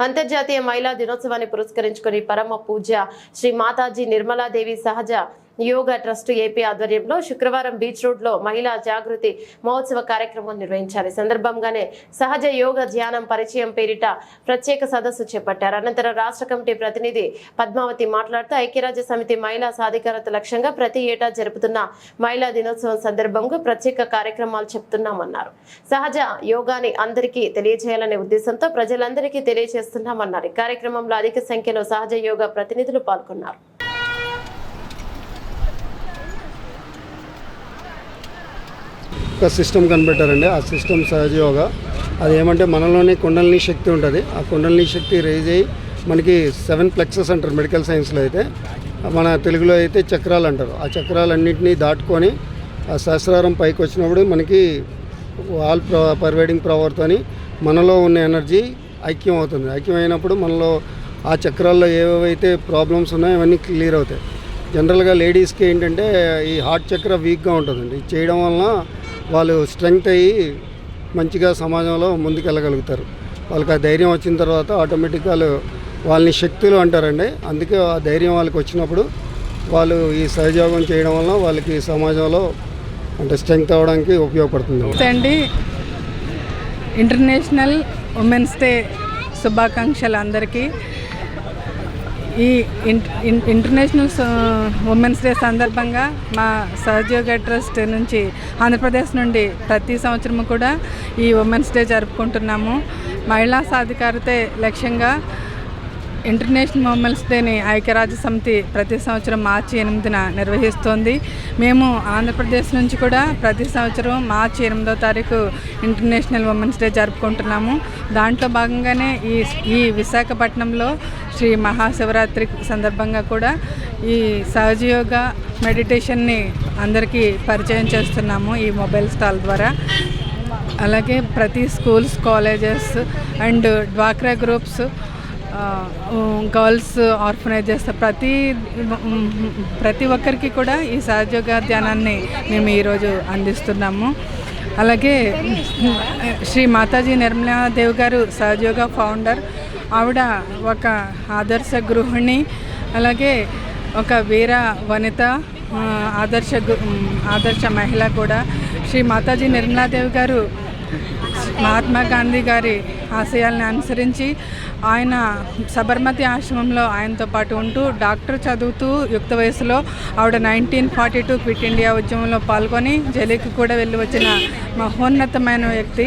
అంతర్జాతీయ మహిళా దినోత్సవాన్ని పురస్కరించుకుని పరమ పూజ శ్రీ మాతాజీ నిర్మలాదేవి సహజ యోగా ట్రస్ట్ ఏపీ ఆధ్వర్యంలో శుక్రవారం బీచ్ రోడ్లో మహిళా జాగృతి మహోత్సవ కార్యక్రమం నిర్వహించారు. ఈ సందర్భంగానే సహజ యోగ ధ్యానం పరిచయం పేరిట ప్రత్యేక సదస్సు చేపట్టారు. అనంతరం రాష్ట్ర కమిటీ ప్రతినిధి పద్మావతి మాట్లాడుతూ ఐక్యరాజ్య సమితి మహిళా సాధికారత లక్ష్యంగా ప్రతి ఏటా జరుపుతున్న మహిళా దినోత్సవం సందర్భంగా ప్రత్యేక కార్యక్రమాలు చెప్తున్నామన్నారు. సహజ యోగాని అందరికీ తెలియజేయాలనే ఉద్దేశంతో ప్రజలందరికీ తెలియజేస్తున్నామన్నారు. ఈ కార్యక్రమంలో అధిక సంఖ్యలో సహజ యోగా ప్రతినిధులు పాల్గొన్నారు. ఒక సిస్టమ్ కనిపెట్టారండి. ఆ సిస్టమ్ సహజయోగా. అది ఏమంటే మనలోనే కుండలిని శక్తి ఉంటుంది. ఆ కుండలిని శక్తి రేజ్ అయ్యి మనకి సెవెన్ ప్లెక్సెస్ అంటారు మెడికల్ సైన్స్లో అయితే. మన తెలుగులో అయితే చక్రాలు అంటారు. ఆ చక్రాలన్నింటినీ దాటుకొని ఆ సహస్రారం పైకి వచ్చినప్పుడు మనకి ఆల్ పర్వేడింగ్ పవర్తోని మనలో ఉన్న ఎనర్జీ ఐక్యం అవుతుంది. ఐక్యం అయినప్పుడు మనలో ఆ చక్రాల్లో ఏవైతే ప్రాబ్లమ్స్ ఉన్నాయో అవన్నీ క్లియర్ అవుతాయి. జనరల్గా లేడీస్కి ఏంటంటే ఈ హార్ట్ చక్ర వీక్గా ఉంటుందండి. ఇది చేయడం వలన వాళ్ళు స్ట్రెంగ్త్ అయ్యి మంచిగా సమాజంలో ముందుకెళ్ళగలుగుతారు. వాళ్ళకి ఆ ధైర్యం వచ్చిన తర్వాత ఆటోమేటిక్గా వాళ్ళు వాళ్ళని శక్తులు అంటారండి. అందుకే ఆ ధైర్యం వాళ్ళకి వచ్చినప్పుడు వాళ్ళు ఈ సహయోగం చేయడం వలన వాళ్ళకి సమాజంలో అంటే స్ట్రెంగ్త్ అవ్వడానికి ఉపయోగపడుతుంది. అండి. ఇంటర్నేషనల్ ఉమెన్స్ డే శుభాకాంక్షలు అందరికీ. ఈ ఇంట- ఇన్- ఇంటర్నేషనల్ ఉమెన్స్ డే సందర్భంగా మా సహజయోగ ట్రస్ట్ నుంచి ఆంధ్రప్రదేశ్ నుండి ప్రతి సంవత్సరం కూడా ఈ ఉమెన్స్ డే జరుపుకుంటున్నాము. మహిళా సాధికారతే లక్ష్యంగా ఇంటర్నేషనల్ ఉమెన్స్ డేని ఐక్యరాజ్య సమితి ప్రతి సంవత్సరం మార్చి ఎనిమిదిన నిర్వహిస్తోంది. మేము ఆంధ్రప్రదేశ్ నుంచి కూడా ప్రతి సంవత్సరం మార్చి ఎనిమిదో తారీఖు ఇంటర్నేషనల్ ఉమెన్స్ డే జరుపుకుంటున్నాము. దాంట్లో భాగంగానే ఈ ఈ విశాఖపట్నంలో శ్రీ మహాశివరాత్రి సందర్భంగా కూడా ఈ సహజయోగ మెడిటేషన్ని అందరికీ పరిచయం చేస్తున్నాము ఈ మొబైల్ స్టాల్ ద్వారా. అలాగే ప్రతి స్కూల్స్ కాలేజెస్ అండ్ డ్వాక్రా గ్రూప్స్ గర్ల్స్ ఆర్ఫనైజెస్ ప్రతి ప్రతి ఒక్కరికి కూడా ఈ సహజోగ ధ్యానాన్ని మేము ఈరోజు అందిస్తున్నాము. అలాగే శ్రీ మాతాజీ నిర్మలాదేవ్ గారు సహజయోగ ఫౌండర్. ఆవిడ ఒక ఆదర్శ గృహిణి. అలాగే ఒక వీర వనిత ఆదర్శ గు- ఆదర్శ మహిళ కూడా. శ్రీ మాతాజీ నిర్మలాదేవి గారు మహాత్మా గాంధీ గారి ఆశయాల్ని అనుసరించి ఆయన సబర్మతి ఆశ్రమంలో ఆయనతో పాటు ఉంటూ డాక్టర్ చదువుతూ యుక్త వయసులో ఆవిడ nineteen forty two quit India ఉద్యమంలో పాల్గొని జైలుకి కూడా వెళ్ళి వచ్చిన మహోన్నతమైన వ్యక్తి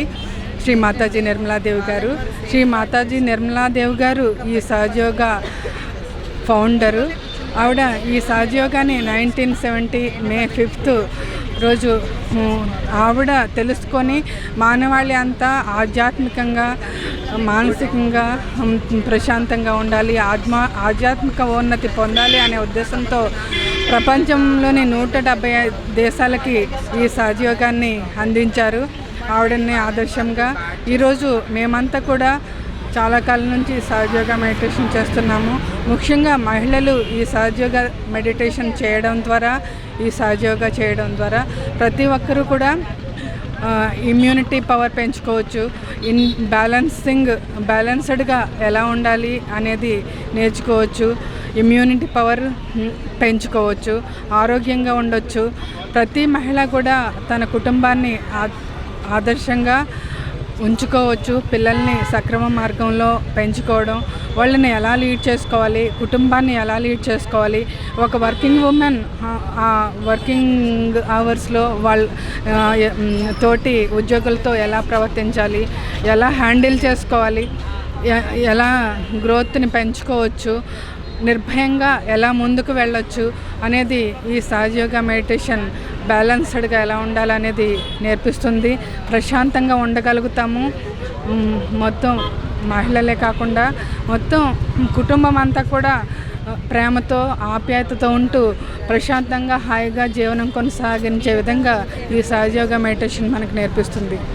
శ్రీ మాతాజీ నిర్మలాదేవి గారు. శ్రీ మాతాజీ నిర్మలాదేవి గారు ఈ సహజయోగ ఫౌండరు. ఆవిడ ఈ సహజయోగాన్ని నైన్టీన్ సెవెంటీ మే ఫిఫ్త్ రోజు ఆవిడ తెలుసుకొని మానవాళి అంతా ఆధ్యాత్మికంగా మానసికంగా ప్రశాంతంగా ఉండాలి ఆత్మ ఆధ్యాత్మిక ఉన్నతి పొందాలి అనే ఉద్దేశంతో ప్రపంచంలోని నూట డెబ్బై దేశాలకి ఈ సహయోగాన్ని అందించారు. ఆవిడని ఆదర్శంగా ఈరోజు మేమంతా కూడా చాలా కాలం నుంచి సహజయోగ మెడిటేషన్ చేస్తున్నాము. ముఖ్యంగా మహిళలు ఈ సహజయోగ మెడిటేషన్ చేయడం ద్వారా ఈ సహజయోగ చేయడం ద్వారా ప్రతి ఒక్కరూ కూడా ఇమ్యూనిటీ పవర్ పెంచుకోవచ్చు. ఇన్ బ్యాలెన్సింగ్ బ్యాలెన్స్డ్గా ఎలా ఉండాలి అనేది నేర్చుకోవచ్చు. ఇమ్యూనిటీ పవర్ పెంచుకోవచ్చు. ఆరోగ్యంగా ఉండొచ్చు. ప్రతి మహిళ కూడా తన కుటుంబాన్ని ఆదర్శంగా ఉంచుకోవచ్చు పిల్లల్ని సక్రమ మార్గంలో పెంచుకోవడం వాళ్ళని ఎలా లీడ్ చేసుకోవాలి కుటుంబాన్ని ఎలా లీడ్ చేసుకోవాలి. ఒక వర్కింగ్ ఉమెన్ ఆ వర్కింగ్ అవర్స్లో వాళ్ళ తోటి ఉద్యోగులతో ఎలా ప్రవర్తించాలి ఎలా హ్యాండిల్ చేసుకోవాలి ఎలా గ్రోత్ని పెంచుకోవచ్చు నిర్భయంగా ఎలా ముందుకు వెళ్ళొచ్చు అనేది ఈ సహజయోగ మెడిటేషన్ బ్యాలెన్స్డ్గా ఎలా ఉండాలనేది నేర్పిస్తుంది. ప్రశాంతంగా ఉండగలుగుతాము. మొత్తం మహిళలే కాకుండా మొత్తం కుటుంబం అంతా కూడా ప్రేమతో ఆప్యాయతతో ఉంటూ ప్రశాంతంగా హాయిగా జీవనం కొనసాగించే విధంగా ఈ సహజయోగ మెడిటేషన్ మనకు నేర్పిస్తుంది.